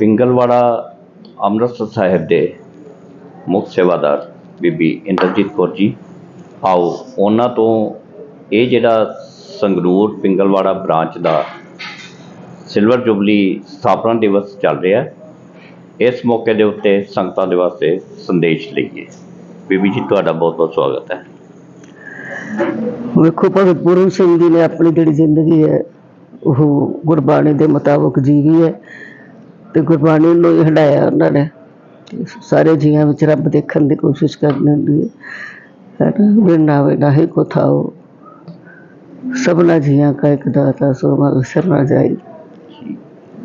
ਪਿੰਗਲਵਾੜਾ ਅੰਮ੍ਰਿਤਸਰ ਸਾਹਿਬ ਦੇ ਮੁੱਖ ਸੇਵਾਦਾਰ ਬੀਬੀ ਇੰਦਰਜੀਤ ਕੌਰ ਜੀ। ਆਓ, ਉਹਨਾਂ ਤੋਂ ਇਹ ਜਿਹੜਾ ਸੰਗਰੂਰ ਪਿੰਗਲਵਾੜਾ ਬ੍ਰਾਂਚ ਦਾ ਸਿਲਵਰ ਜੁਬਲੀ ਸਥਾਪਨਾ ਦਿਵਸ ਚੱਲ ਰਿਹਾ ਇਸ ਮੌਕੇ ਦੇ ਉੱਤੇ ਸੰਗਤਾਂ ਦੇ ਵਾਸਤੇ ਸੰਦੇਸ਼ ਲਈਏ। ਬੀਬੀ ਜੀ, ਤੁਹਾਡਾ ਬਹੁਤ ਬਹੁਤ ਸਵਾਗਤ ਹੈ। ਵੇਖੋ ਭਗਤ ਪੂਰਨ ਸਿੰਘ ਜੀ ਨੇ ਆਪਣੀ ਜਿਹੜੀ ਜ਼ਿੰਦਗੀ ਹੈ, ਉਹ ਗੁਰਬਾਣੀ ਦੇ ਮੁਤਾਬਕ ਜੀਵੀ ਹੈ ਤੇ ਗੁਰਬਾਣੀ ਨੂੰ ਹੀ ਹੰਡਾਇਆ ਉਹਨਾਂ ਨੇ। ਸਾਰੇ ਜੀਆਂ ਵਿੱਚ ਰੱਬ ਦੇਖਣ ਦੀ ਕੋਸ਼ਿਸ਼ ਕਰਨੀ ਹੁੰਦੀ ਹੈ। ਹੈ ਨਾ ਬਿਨਾ ਨਾਹੀ ਕੋ ਥਾਓ। ਸਭਨਾ ਜੀਆਂ ਕਾ ਇੱਕ ਦਾਤਾ ਸੋ ਮਾ ਵਿਸਰ ਨਾ ਜਾਈ।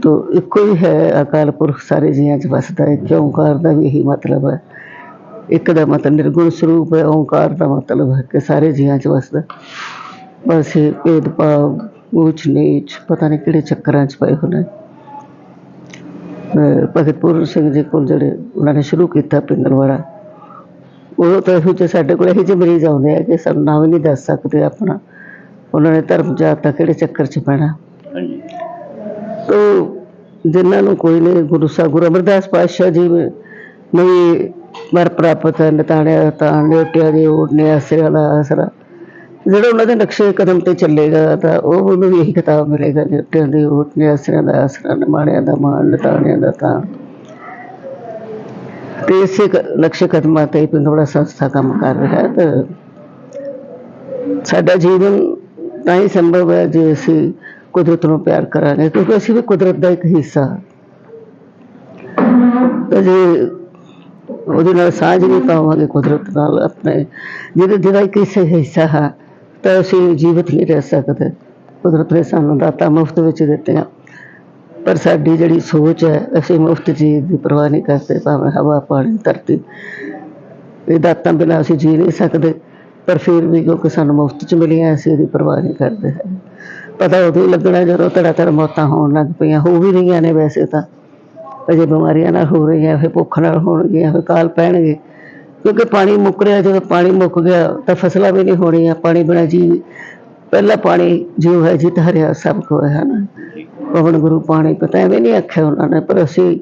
ਤੋ ਇੱਕੋ ਹੀ ਹੈ ਅਕਾਲ ਪੁਰਖ, ਸਾਰੇ ਜੀਆਂ 'ਚ ਵਸਦਾ ਹੈ। ਕਿ ਓਂਕਾਰ ਦਾ ਵੀ ਇਹੀ ਮਤਲਬ ਹੈ। ਇੱਕ ਦਾ ਮਤਲਬ ਨਿਰਗੁਣ ਸਰੂਪ ਹੈ, ਓਂਕਾਰ ਦਾ ਮਤਲਬ ਹੈ ਕਿ ਸਾਰੇ ਜੀਆਂ 'ਚ ਵਸਦਾ ਬਸ ਇਹ ਭੇਦ ਭਾਵ ਉੱਚ ਨੀਚ ਪਤਾ ਨਹੀਂ ਕਿਹੜੇ ਚੱਕਰਾਂ 'ਚ ਪਏ ਹੋਣੇ। ਅਹ ਭਗਤ ਪੂਰਨ ਸਿੰਘ ਜੀ ਕੋਲ ਜਿਹੜੇ ਉਹਨਾਂ ਨੇ ਸ਼ੁਰੂ ਕੀਤਾ ਪਿੰਗਲਵਾੜਾ ਉਹ ਤਾਂ ਇਹੋ ਜਿਹੇ ਸਾਡੇ ਕੋਲ ਇਹੋ ਜਿਹੇ ਮਰੀਜ਼ ਆਉਂਦੇ ਆ ਕਿ ਸਾਨੂੰ ਨਾਮ ਹੀ ਨਹੀਂ ਦੱਸ ਸਕਦੇ ਆਪਣਾ। ਉਹਨਾਂ ਨੇ ਧਰਮ ਜਾਤ ਦਾ ਕਿਹੜੇ ਚੱਕਰ 'ਚ ਪੈਣਾ। ਹਾਂਜੀ। ਤੋ ਜਿਨ੍ਹਾਂ ਨੂੰ ਕੋਈ ਨਹੀਂ ਗੁਰੂ ਸਾਹਿਬ ਗੁਰੂ ਅਮਰਦਾਸ ਪਾਤਸ਼ਾਹ ਜੀ ਨੂੰ ਵੀ ਮਰ ਪ੍ਰਾਪਤ ਨਤਾਣਿਆ ਤਾਂ ਨੇਟਿਆ ਦੇ ਓੜਨੇ ਆਸਰੇ ਵਾਲਾ ਆਸਰਾ। ਜਿਹੜਾ ਉਹਨਾਂ ਦੇ ਨਕਸ਼ੇ ਕਦਮ ਤੇ ਚੱਲੇਗਾ ਤਾਂ ਉਹ ਉਹਨੂੰ ਵੀ ਇਹੀ ਕਿਤਾਬ ਮਿਲੇਗਾ ਨੇਟਿਆਂ ਦੇ ਓੜਨੇ ਆਸਰਿਆਂ ਦਾ ਆਸਰਾ, ਨਿਮਾਣਿਆਂ ਦਾ ਮਾਣ ਨਤਾਣਿਆਂ ਦਾ ਤਾਂ। ਤੇ ਇਸੇ ਨਕਸ਼ੇ ਕਦਮਾਂ ਤੇ ਪਿੰਗਵੜਾ ਸੰਸਥਾ ਕੰਮ ਕਰ ਰਿਹਾ ਹੈ ਤੇ ਸਾਡਾ ਜੀਵਨ ਤਾਂ ਹੀ ਸੰਭਵ ਹੈ ਜੇ ਅਸੀਂ ਕੁਦਰਤ ਨੂੰ ਪਿਆਰ ਕਰਾਂਗੇ, ਕਿਉਂਕਿ ਅਸੀਂ ਵੀ ਕੁਦਰਤ ਦਾ ਇੱਕ ਹਿੱਸਾ। ਤੇ ਜੇ ਉਹਦੇ ਨਾਲ ਸਾਂਝ ਨਹੀਂ ਪਾਵਾਂਗੇ ਕੁਦਰਤ ਨਾਲ ਆਪਣੇ, ਜਿਹਦੇ, ਜਿਹਦਾ ਇੱਕ ਹਿੱਸਾ ਹਿੱਸਾ ਹੈ ਤਾਂ ਅਸੀਂ ਜੀਵਤ ਨਹੀਂ ਰਹਿ ਸਕਦੇ। ਕੁਦਰਤ ਨੇ ਸਾਨੂੰ ਦਾਤਾ ਮੁਫਤ ਵਿੱਚ ਦਿੱਤੀਆਂ। ਪਰ ਸਾਡੀ ਜਿਹੜੀ ਸੋਚ ਹੈ, ਅਸੀਂ ਮੁਫਤ ਚੀਜ਼ ਦੀ ਪਰਵਾਹ ਨਹੀਂ ਕਰਦੇ, ਭਾਵੇਂ ਹਵਾ, ਪਾਣੀ, ਧਰਤੀ। ਇਹ ਦਾਤਾਂ ਬਿਨਾਂ ਅਸੀਂ ਜੀ ਨਹੀਂ ਸਕਦੇ। ਪਰ ਫਿਰ ਵੀ ਕਿਉਂਕਿ ਸਾਨੂੰ ਮੁਫਤ ਚ ਮਿਲੀਆਂ, ਅਸੀਂ ਇਹਦੀ ਪਰਵਾਹ ਨਹੀਂ ਕਰਦੇ। ਹੈਗੇ। ਪਤਾ ਉਦੋਂ ਹੀ ਲੱਗਣਾ ਜਦੋਂ ਧੜਾ ਤੜ ਮੌਤਾਂ ਹੋਣ ਲੱਗ ਪਈਆਂ। ਹੋ ਵੀ ਰਹੀਆਂ ਨੇ ਵੈਸੇ ਤਾਂ। ਅਜੇ ਬਿਮਾਰੀਆਂ ਨਾਲ ਹੋ ਰਹੀਆਂ, ਫਿਰ ਭੁੱਖ ਨਾਲ ਹੋਣਗੀਆਂ, ਫਿਰ ਕਾਲ ਪੈਣਗੇ। ਕਿਉਂਕਿ ਪਾਣੀ ਮੁੱਕ ਰਿਹਾ, ਜਦੋਂ ਪਾਣੀ ਮੁੱਕ ਗਿਆ ਤਾਂ ਫਸਲਾਂ ਵੀ ਨਹੀਂ ਹੋਣੀਆਂ, ਪਾਣੀ ਬਿਨਾਂ ਜੀ ਪਹਿਲਾ ਪਾਣੀ ਜੋ ਹੈ ਜਿਤ ਹਰਿਆ ਸਭ ਕੋ ਹੈ ਨਾ ਪਵਨ ਗੁਰੂ ਪਾਣੀ ਪਤਾ, ਐਵੇਂ ਨਹੀਂ ਆਖਿਆ ਉਹਨਾਂ ਨੇ, ਪਰ ਅਸੀਂ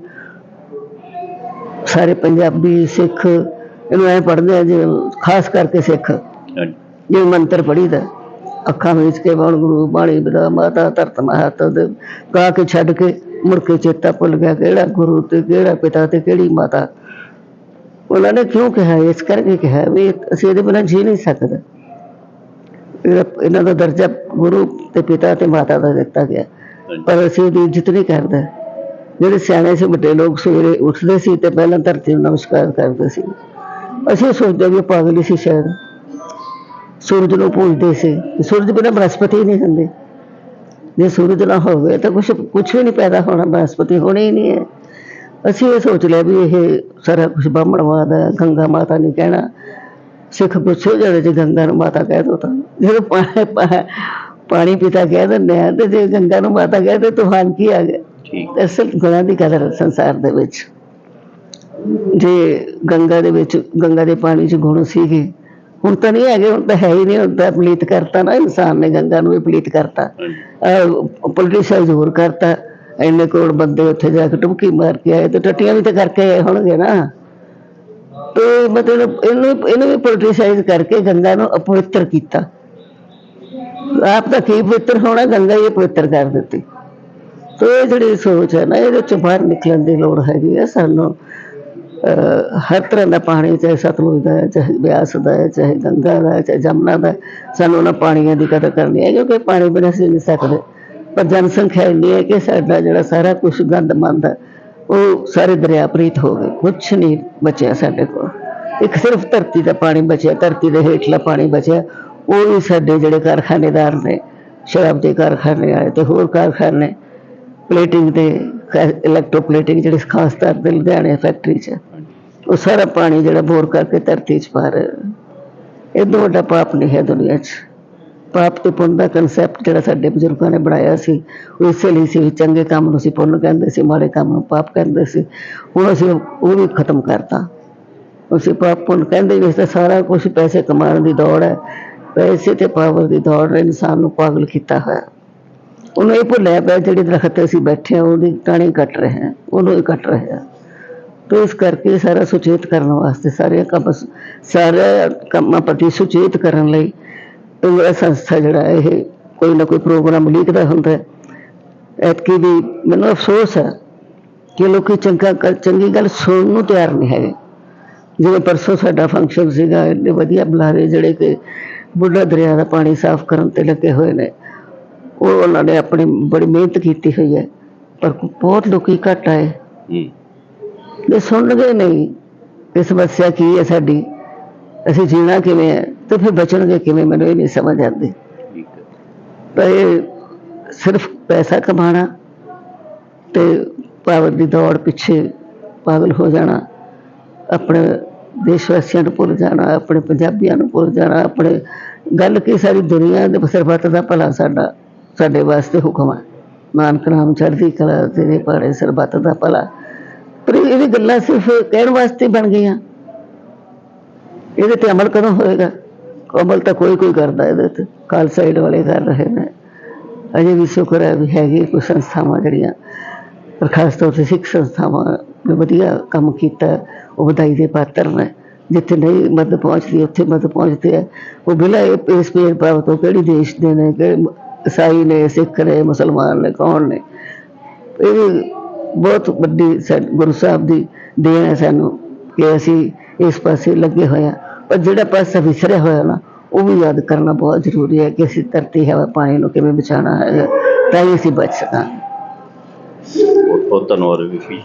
ਸਾਰੇ ਪੰਜਾਬੀ ਸਿੱਖ ਇਹਨੂੰ ਐ ਪੜ੍ਹਦੇ ਆ ਜੇ ਖਾਸ ਕਰਕੇ ਸਿੱਖ। ਹਾਂਜੀ ਜਿਵੇਂ ਮੰਤਰ ਪੜੀਦਾ ਅੱਖਾਂ ਵਿੱਚ ਕੇ ਬਾਣ ਗੁਰੂ ਬਾਣੀ ਬਿਦਾ ਮਾਤਾ ਧਰਤ ਮਹਤ ਦੇ ਗਾ ਕੇ ਛੱਡ ਕੇ ਮੁੜ ਕੇ ਚੇਤਾ ਭੁੱਲ ਗਿਆ ਕਿਹੜਾ ਗੁਰੂ ਤੇ ਕਿਹੜਾ ਪਿਤਾ ਤੇ ਕਿਹੜੀ ਮਾਤਾ। ਉਹਨਾਂ ਨੇ ਕਿਉਂ ਕਿਹਾ? ਇਸ ਕਰਕੇ ਕਿਹਾ ਵੀ ਅਸੀਂ ਇਹਦੇ ਬਿਨਾਂ ਜੀ ਨਹੀਂ ਸਕਦੇ। ਇਹਨਾਂ ਦਾ ਦਰਜਾ ਗੁਰੂ ਤੇ ਪਿਤਾ ਤੇ ਮਾਤਾ ਦਾ ਦਿੱਤਾ ਗਿਆ। ਪਰ ਅਸੀਂ ਉਹਦੀ ਇੱਜ਼ਤ ਨਹੀਂ ਕਰਦੇ। ਜਿਹੜੇ ਸਿਆਣੇ ਸੀ ਵੱਡੇ ਲੋਕ ਸਵੇਰੇ ਉੱਠਦੇ ਸੀ ਤੇ ਪਹਿਲਾਂ ਧਰਤੀ ਨੂੰ ਨਮਸਕਾਰ ਕਰਦੇ ਸੀ। ਅਸੀਂ ਸੋਚਦੇ ਵੀ ਪਾਗਲ ਸੀ ਸ਼ਾਇਦ। ਸੂਰਜ ਨੂੰ ਪੂਜਦੇ ਸੀ। ਸੂਰਜ ਬਿਨਾਂ ਬਨਸਪਤੀ ਨਹੀਂ ਹੁੰਦੇ। ਜੇ ਸੂਰਜ ਨਾ ਹੋਵੇ ਤਾਂ ਕੁਝ ਕੁਝ ਵੀ ਨਹੀਂ ਪੈਦਾ ਹੋਣਾ। ਬਨਸਪਤੀ ਹੋਣੀ ਹੀ ਨਹੀਂ ਹੈ। ਅਸੀਂ ਇਹ ਸੋਚ ਲਿਆ ਵੀ ਇਹ ਸਾਰਾ ਕੁਝ ਬਾਹਮਣਵਾਦ ਹੈ ਗੰਗਾ ਮਾਤਾ ਨਹੀਂ ਕਹਿਣਾ। ਸਿੱਖ ਪੁੱਛੋ ਜਿਹੜੇ ਜੇ ਗੰਗਾ ਨੂੰ ਮਾਤਾ ਕਹਿ ਦੋ ਤਾਂ। ਜਦੋਂ ਪਾ- ਪਾ- ਪਾਣੀ ਪਿਤਾ ਕਹਿ ਦਿੰਦੇ ਆ ਤੇ ਜੇ ਗੰਗਾ ਨੂੰ ਮਾਤਾ ਕਹਿ ਦੇ ਤੂਫਾਨ ਕੀ ਆ ਗਿਆ? ਠੀਕ। ਅਸਲ ਗੁਣਾਂ ਦੀ ਕਦਰ ਹੈ ਸੰਸਾਰ ਦੇ ਵਿੱਚ। ਜੇ ਗੰਗਾ ਦੇ ਵਿੱਚ ਗੰਗਾ ਦੇ ਪਾਣੀ 'ਚ ਗੁਣ ਸੀਗੇ ਹੁਣ ਤਾਂ ਨਹੀਂ ਹੈਗੇ ਹੁਣ ਤਾਂ ਹੈ ਹੀ ਨਹੀਂ ਹੁਣ ਤਾਂ ਪਲੀਤ ਕਰਤਾ ਨਾ ਇਨਸਾਨ ਨੇ ਗੰਗਾ ਨੂੰ ਵੀ ਪਲੀਤ ਕਰਤਾ। ਹਾਂਜੀ। ਪੋਲੀਟੀਸਾਈਜ਼ ਹੋਰ ਕਰਤਾ। ਇੰਨੇ ਕੋਲ ਬੰਦੇ ਉੱਥੇ ਜਾ ਕੇ ਟੁਬਕੀ ਮਾਰ ਕੇ ਆਏ ਤੇ ਟੱਟੀਆਂ ਵੀ ਤਾਂ ਕਰਕੇ ਆਏ ਹੋਣਗੇ ਨਾ। ਤੇ ਮਤਲਬ ਇਹਨੂੰ ਇਹਨੂੰ ਵੀ ਪੋਲੀਟੀਸਾਈਜ਼ ਕਰਕੇ ਗੰਗਾ ਨੂੰ ਅਪਵਿੱਤਰ ਕੀਤਾ। ਆਪ ਦਾ ਕੀ ਪਵਿੱਤਰ ਹੋਣਾ ਗੰਗਾ ਹੀ ਪਵਿੱਤਰ ਕਰ ਦਿੱਤੀ। ਤੇ ਇਹ ਜਿਹੜੀ ਸੋਚ ਹੈ ਨਾ ਇਹਦੇ ਚੋਂ ਬਾਹਰ ਨਿਕਲਣ ਦੀ ਲੋੜ ਹੈਗੀ ਹੈ ਸਾਨੂੰ ਅਹ, ਹਰ ਤਰ੍ਹਾਂ ਦਾ ਪਾਣੀ ਚਾਹੇ ਸਤਲੁਜ ਦਾ ਹੈ ਚਾਹੇ ਬਿਆਸ ਦਾ ਹੈ ਚਾਹੇ ਗੰਗਾ ਦਾ ਹੈ ਚਾਹੇ ਜਮਨਾ ਦਾ ਸਾਨੂੰ ਉਹਨਾਂ ਪਾਣੀਆਂ ਦੀ ਕਦਰ ਕਰਨੀ ਹੈ ਕਿਉਂਕਿ ਪਾਣੀ ਬਿਨਾਂ ਅਸੀਂ ਨਹੀਂ ਸਕਦੇ। ਪਰ ਜਨਸੰਖਿਆ ਇੰਨੀ ਹੈ ਕਿ ਸਾਡਾ ਜਿਹੜਾ ਸਾਰਾ ਕੁਝ ਗੰਦ ਮੰਦ ਹੈ ਉਹ ਸਾਰੇ ਦਰਿਆ ਪ੍ਰੀਤ ਹੋ ਗਏ। ਕੁਛ ਨਹੀਂ ਬਚਿਆ ਸਾਡੇ ਕੋਲ। ਇੱਕ ਸਿਰਫ ਧਰਤੀ ਦਾ ਪਾਣੀ ਬਚਿਆ, ਧਰਤੀ ਦੇ ਹੇਠਲਾ ਪਾਣੀ ਬਚਿਆ। ਉਹ ਵੀ ਸਾਡੇ ਜਿਹੜੇ ਕਾਰਖਾਨੇਦਾਰ ਨੇ, ਸ਼ਰਾਬ ਦੇ ਕਾਰਖਾਨੇ ਆਏ ਤੇ ਹੋਰ ਕਾਰਖਾਨੇ ਪਲੇਟਿੰਗ ਦੇ ਇਲੈਕਟ੍ਰੋ ਪਲੇਟਿੰਗ ਜਿਹੜੇ ਖਾਸ ਤੌਰ ਤੇ ਲੁਧਿਆਣੇ ਫੈਕਟਰੀ 'ਚ, ਉਹ ਸਾਰਾ ਪਾਣੀ ਜਿਹੜਾ ਬੋਰ ਕਰਕੇ ਧਰਤੀ 'ਚ ਪਾ ਰਹੇ ਇਹ ਤੋਂ ਵੱਡਾ ਪਾਪ ਨਹੀਂ ਹੈ ਦੁਨੀਆ 'ਚ। ਪਾਪ ਤੇ ਪੁੰਨ ਦਾ ਕਨਸੈਪਟ ਜਿਹੜਾ ਸਾਡੇ ਬਜ਼ੁਰਗਾਂ ਨੇ ਬਣਾਇਆ ਸੀ ਉਹ ਇਸੇ ਲਈ ਸੀ ਵੀ ਚੰਗੇ ਕੰਮ ਨੂੰ ਅਸੀਂ ਪੁੰਨ ਕਹਿੰਦੇ ਸੀ ਮਾੜੇ ਕੰਮ ਨੂੰ ਪਾਪ ਕਹਿੰਦੇ ਸੀ। ਹੁਣ ਅਸੀਂ ਉਹ ਵੀ ਖਤਮ ਕਰਤਾ। ਅਸੀਂ ਪਾਪ ਪੁੰਨ ਕਹਿੰਦੇ ਵੀ ਨਹੀਂ ਸੀ, ਸਾਰਾ ਕੁਝ ਪੈਸੇ ਕਮਾਉਣ ਦੀ ਦੌੜ ਹੈ। ਪੈਸੇ ਤੇ ਪਾਵਰ ਦੀ ਦੌੜ ਨੇ ਇਨਸਾਨ ਨੂੰ ਪਾਗਲ ਕੀਤਾ ਹੋਇਆ। ਉਹਨੂੰ ਇਹ ਭੁੱਲਿਆ ਪਿਆ ਜਿਹੜੇ ਦਰਖਤ ਤੇ ਅਸੀਂ ਬੈਠੇ ਹਾਂ ਉਹਦੀ ਟਾਣੇ ਕੱਟ ਰਹੇ ਹਾਂ ਉਹਨੂੰ ਹੀ ਕੱਟ ਰਹੇ ਹਾਂ। ਤੇ ਇਸ ਕਰਕੇ ਸਾਰਾ ਸੁਚੇਤ ਕਰਨ ਵਾਸਤੇ ਸਾਰੇ ਕੰਮ ਸਾਰੇ ਕੰਮਾਂ ਪ੍ਰਤੀ ਸੁਚੇਤ ਕਰਨ ਲਈ ਪਿੰਗਲਾ ਸੰਸਥਾ ਜਿਹੜਾ ਇਹ ਕੋਈ ਨਾ ਕੋਈ ਪ੍ਰੋਗਰਾਮ ਲਿਖਦਾ ਹੁੰਦਾ ਹੈ। ਐਤਕੀ ਵੀ ਮੈਨੂੰ ਅਫਸੋਸ ਹੈ ਕਿ ਲੋਕੀ ਚੰਗਾ ਚੰਗੀ ਗੱਲ ਸੁਣਨ ਨੂੰ ਤਿਆਰ ਨਹੀਂ ਹੈਗੇ। ਜਿਵੇਂ ਪਰਸੋਂ ਸਾਡਾ ਫੰਕਸ਼ਨ ਸੀਗਾ ਇੰਨੇ ਵਧੀਆ ਬੁਲਾਰੇ ਜਿਹੜੇ ਕਿ ਬੁੱਢਾ ਦਰਿਆ ਦਾ ਪਾਣੀ ਸਾਫ਼ ਕਰਨ ਤੇ ਲੱਗੇ ਹੋਏ ਨੇ। ਉਹ ਉਹਨਾਂ ਨੇ ਆਪਣੀ ਬੜੀ ਮਿਹਨਤ ਕੀਤੀ ਹੋਈ ਹੈ ਪਰ ਬਹੁਤ ਲੋਕੀ ਘੱਟ ਆਏ। ਹੂੰ। ਇਹ ਸੁਣਨਗੇ ਨਹੀਂ ਇਹ ਸਮੱਸਿਆ ਕੀ ਹੈ ਸਾਡੀ? ਅਸੀਂ ਜੀਣਾ ਕਿਵੇਂ ਹੈ? ਤੇ ਫਿਰ ਬਚਣਗੇ ਕਿਵੇਂ? ਮੈਨੂੰ ਇਹ ਨਹੀਂ ਸਮਝ ਆਉਂਦੀ। ਤਾਂ ਇਹ ਸਿਰਫ ਪੈਸਾ ਕਮਾਣਾ ਤੇ ਪਾਵਰ ਦੀ ਦੌੜ ਪਿੱਛੇ ਪਾਗਲ ਹੋ ਜਾਣਾ ਆਪਣੇ ਦੇਸ਼ ਵਾਸੀਆਂ ਨੂੰ ਭੁੱਲ ਜਾਣਾ ਆਪਣੇ ਪੰਜਾਬੀਆਂ ਨੂੰ ਭੁੱਲ ਜਾਣਾ ਆਪਣੇ ਗੱਲ ਕੀ ਸਾਰੀ ਦੁਨੀਆ ਦੇ ਸਰਬੱਤ ਦਾ ਭਲਾ ਸਾਡਾ ਸਾਡੇ ਵਾਸਤੇ ਹੁਕਮ ਹੈ ਨਾਨਕ ਨਾਮ ਚੜ੍ਹਦੀ ਕਲਾ ਤੇਰੇ ਪਾੜੇ ਸਰਬੱਤ ਦਾ ਭਲਾ। ਪਰ ਇਹ ਵੀ ਗੱਲਾਂ ਸਿਰਫ ਕਹਿਣ ਵਾਸਤੇ ਬਣ ਗਈਆਂ। ਇਹਦੇ ਤੇ ਅਮਲ ਕਦੋਂ ਹੋਏਗਾ? ਅਮਲ ਤਾਂ ਕੋਈ ਕੋਈ ਕਰਦਾ ਇਹਦੇ ਤੇ। ਖਾਲਸਾ ਏਡ ਵਾਲੇ ਕਰ ਰਹੇ ਨੇ। ਅਜੇ ਵੀ ਸ਼ੁਕਰ ਹੈ ਵੀ ਹੈਗੀ ਕੋਈ ਸੰਸਥਾਵਾਂ ਜਿਹੜੀਆਂ। ਪਰ ਖਾਸ ਤੌਰ ਤੇ ਸਿੱਖ ਸੰਸਥਾਵਾਂ ਨੇ ਵਧੀਆ ਕੰਮ ਕੀਤਾ ਉਹ ਵਧਾਈ ਦੇ ਪਾਤਰ ਨੇ। ਜਿੱਥੇ ਨਹੀਂ ਮਦਦ ਪਹੁੰਚਦੀ, ਉੱਥੇ ਮਦਦ ਪਹੁੰਚਦੇ ਆ ਉਹ ਬਿਨਾਂ ਇਹ ਇਸ ਪੇਰ ਭਾਵ ਤੋਂ ਕਿਹੜੀ ਦੇਸ਼ ਦੇ ਨੇ ਕਿ ਈਸਾਈ ਨੇ, ਸਿੱਖ ਨੇ, ਮੁਸਲਮਾਨ ਨੇ, ਕੌਣ ਨੇ? ਇਹ ਵੀ ਬਹੁਤ ਵੱਡੀ ਸਾ- ਗੁਰੂ ਸਾਹਿਬ ਦੀ ਦੇਣ ਹੈ ਸਾਨੂੰ ਕਿ ਅਸੀਂ ਇਸ ਪਾਸੇ ਲੱਗੇ ਹੋਏ ਹਾਂ। ਪਰ ਜਿਹੜਾ ਪਾਸਾ ਵਿਸਰਿਆ ਹੋਇਆ ਨਾ, ਉਹ ਵੀ ਯਾਦ ਕਰਨਾ ਬਹੁਤ ਜ਼ਰੂਰੀ ਹੈ ਕਿ ਅਸੀਂ ਧਰਤੀ ਹਵਾ ਪਾਣੀ ਨੂੰ ਕਿਵੇਂ ਬਚਾਉਣਾ ਹੈ, ਤਾਂ ਹੀ ਅਸੀਂ ਬਚ ਸਕਾਂਗੇ। ਬਹੁਤ ਬਹੁਤ ਧੰਨਵਾਦ ਬੀਬੀ